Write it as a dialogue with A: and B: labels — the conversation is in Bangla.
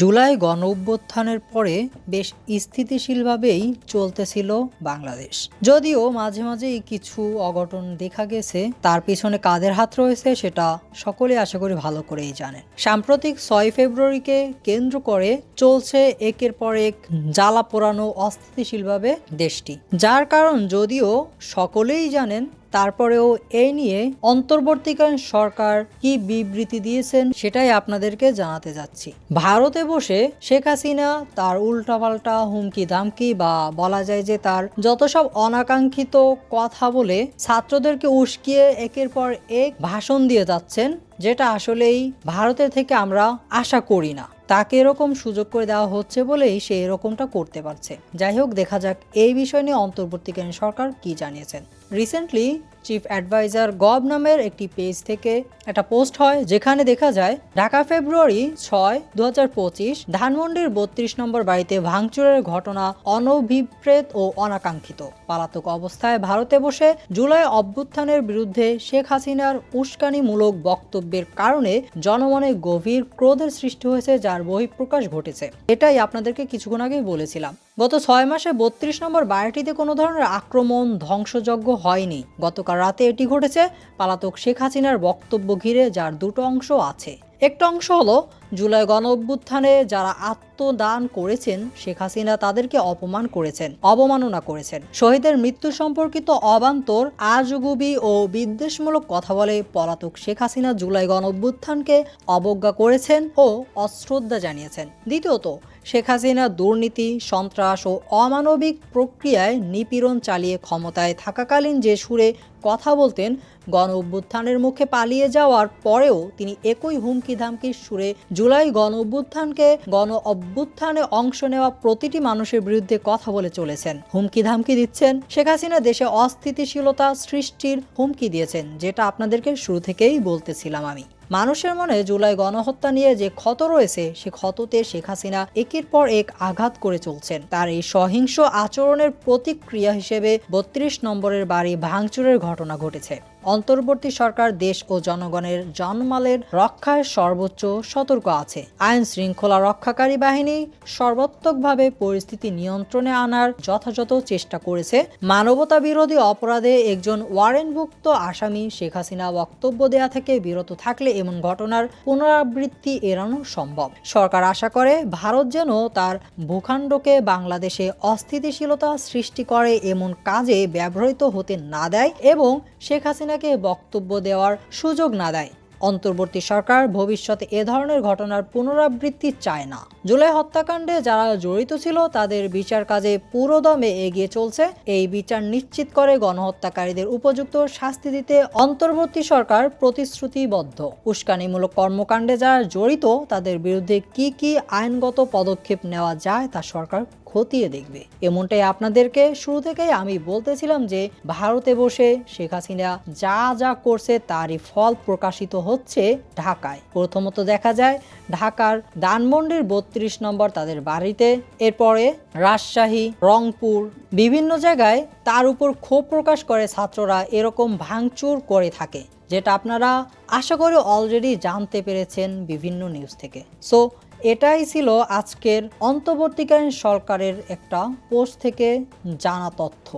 A: জুলাই গণ অভ্যুত্থানের পরে বেশ স্থিতিশীলভাবেই চলতেছিল বাংলাদেশ। যদিও মাঝে মাঝেই কিছু অঘটন দেখা গেছে, তার পিছনে কাদের হাত রয়েছে সেটা সকলে আশা করি ভালো করেই জানেন। সাম্প্রতিক ছয় ফেব্রুয়ারিকে কেন্দ্র করে চলছে একের পর এক জ্বালা পোড়ানো অস্থিতিশীলভাবে দেশটি। যার কারণ যদিও সকলেই জানেন তারপরেও এই নিয়ে অন্তর্বর্তীকালীন সরকার কি বিবৃতি দিয়েছেন সেটাই আপনাদেরকে জানাতে যাচ্ছি। ভারতে বসে শেখ হাসিনা তার উল্টাপাল্টা হুমকি ধামকি বা বলা যায় যে তার যত সব অনাকাঙ্ক্ষিত কথা বলে ছাত্রদেরকে উস্কিয়ে একের পর এক ভাষণ দিয়ে যাচ্ছেন, যেটা আসলেই ভারতের থেকে আমরা আশা করি না। তাকে এরকম সুযোগ করে দেওয়া হচ্ছে বলেই সে এরকমটা করতে পারছে। যাই হোক, দেখা যাক এই বিষয় নিয়ে অন্তর্বর্তীকালীন সরকার কি জানিয়েছেন। রিসেন্টলি চিফ অ্যাডভাইজার গভ নামের একটি পেজ থেকে একটা পোস্ট হয় যেখানে দেখা যায়, ঢাকা ফেব্রুয়ারি ছয় দু হাজার পঁচিশ, ধানমন্ডির বত্রিশ নম্বর বাড়িতে ভাঙচুরের ঘটনা অনভিপ্রেত ও অনাকাঙ্ক্ষিত। পালাতক অবস্থায় ভারতে বসে জুলাই অভ্যুত্থানের বিরুদ্ধে শেখ হাসিনার উস্কানিমূলক বক্তব্যের কারণে জনমনে গভীর ক্রোধের সৃষ্টি হয়েছে যার বহিঃপ্রকাশ ঘটেছে। এটাই আপনাদেরকে কিছুক্ষণ আগেই বলেছিলাম। গত ছয় মাসে বত্রিশ নম্বর বাড়িটিতে কোনো ধরনের আক্রমণ ধ্বংসযজ্ঞ হয়নি। গতকাল রাতে এটি ঘটেছে। পালাতক শেখ হাসিনার বক্তব্য ঘিরে যার দুটো অংশ আছে। একটা অংশ হলো জুলাই গণ অভ্যুত্থানে যারা আত্মদান করেছেন, শেখ হাসিনা তাদেরকে অপমান করেছেন, অবমাননা করেছেন। শহীদের মৃত্যু সম্পর্কিত অবান্তর, আজগুবি ও বিদ্বেষমূলক কথা বলে পলাতক শেখ হাসিনা জুলাই গণ অভ্যুত্থানকে অবজ্ঞা করেছেন ও অশ্রদ্ধা জানিয়েছেন। দ্বিতীয়ত, শেখ হাসিনা দুর্নীতি, সন্ত্রাস ও অমানবিক প্রক্রিয়ায় নিপীড়ন চালিয়ে ক্ষমতায় থাকাকালীন যে সুরে কথা বলতেন গণ অভ্যুত্থানের মুখে পালিয়ে যাওয়ার পরেও তিনি একই হুমকি ধামকির সুরে জুলাই গণ অভ্যুত্থানকে গণ অভ্যুত্থানে অংশ নেওয়া প্রতিটি মানুষের বিরুদ্ধে কথা বলে চলেছেন। হুমকি ধামকি দিচ্ছেন। শেখ হাসিনা দেশে অস্থিতিশীলতা সৃষ্টির হুমকি দিয়েছেন, যেটা আপনাদেরকে শুরু থেকেই বলতেছিলাম আমি। মানুষের মনে জুলাই গণহত্যা নিয়ে যে ক্ষত রয়েছে, সে ক্ষততে শেখ হাসিনা একের পর এক আঘাত করে চলছেন। তার এই সহিংস আচরণের প্রতিক্রিয়া হিসেবে বত্রিশ নম্বরের বাড়ি ভাঙচুরের ঘটনা ঘটেছে। অন্তর্বর্তী সরকার, দেশ ও জনগণের জনমালের রক্ষায় সর্বোচ্চ সতর্ক আছে। আইন শৃঙ্খলা রক্ষাকারী বাহিনী সর্বাত্মকভাবে পরিস্থিতি নিয়ন্ত্রণে আনার যথাযথ চেষ্টা করেছে। মানবতা বিরোধী অপরাধে একজন ওয়ারেন্টভুক্ত আসামি শেখ হাসিনা বক্তব্য দেয়া থেকে বিরত থাকলে এমন ঘটনার পুনরাবৃত্তি এড়ানো সম্ভব। সরকার আশা করে, ভারত যেন তার ভূখণ্ডকে বাংলাদেশে অস্থিতিশীলতা সৃষ্টি করে এমন কাজে ব্যবহৃত হতে না দেয় এবং শেখ হাসিনাকে বক্তব্য দেওয়ার সুযোগ না দেয়। অন্তর্বর্তী সরকার ভবিষ্যতে এ ধরনের ঘটনার পুনরাবৃত্তি চায় না। জুলাই হত্যাকাণ্ডে যারা জড়িত ছিল, তাদের বিচার কাজে পুরোদমে এগিয়ে চলছে। এই বিচার নিশ্চিত করে গণহত্যাকারীদের উপযুক্ত শাস্তি দিতে অন্তর্বর্তী সরকার প্রতিশ্রুতিবদ্ধ। উস্কানিমূলক কর্মকাণ্ডে যারা জড়িত, তাদের বিরুদ্ধে কি কি আইনগত পদক্ষেপ নেওয়া যায় তা সরকার খতিয়ে দেখবে। এমনটাই আপনাদেরকে শুরু থেকেই আমি বলতেছিলাম যে, ভারতে বসে শেখ হাসিনা যা যা করছে তারই ফল প্রকাশিত হচ্ছে ঢাকায়। প্রথমত দেখা যায়, ঢাকার দানমন্ডির বত্রিশ নম্বর তাদের বাড়িতে, এরপরে রাজশাহী, রংপুর, বিভিন্ন জায়গায় তার উপর ক্ষোভ প্রকাশ করে ছাত্ররা এরকম ভাঙচুর করে থাকে, যেটা আপনারা আশা করি অলরেডি জানতে পেরেছেন বিভিন্ন নিউজ থেকে। সো এটাই ছিল আজকের অন্তর্বর্তীকালীন সরকারের একটা পোস্ট থেকে জানা তথ্য।